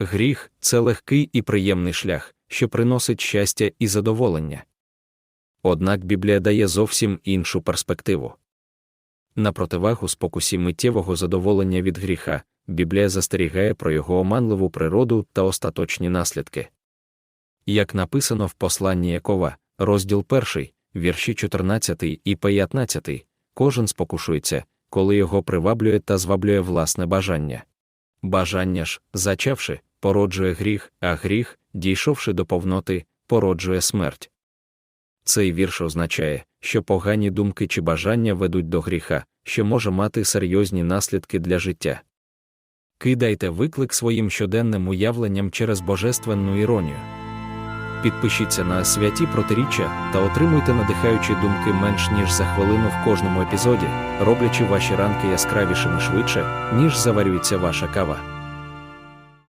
Гріх це легкий і приємний шлях, що приносить щастя і задоволення. Однак Біблія дає зовсім іншу перспективу. На противагу спокусі миттєвого задоволення від гріха, Біблія застерігає про його оманливу природу та остаточні наслідки. Як написано в посланні Якова, розділ 1, вірші 14 і 15, кожен спокушується, коли його приваблює та зваблює власне бажання. Бажання ж, зачавши, породжує гріх, а гріх, дійшовши до повноти, породжує смерть. Цей вірш означає, що погані думки чи бажання ведуть до гріха, що може мати серйозні наслідки для життя. Кидайте виклик своїм щоденним уявленням через божественну іронію. Підпишіться на святі протиріччя та отримуйте надихаючі думки менш ніж за хвилину в кожному епізоді, роблячи ваші ранки яскравішими швидше, ніж заварюється ваша кава.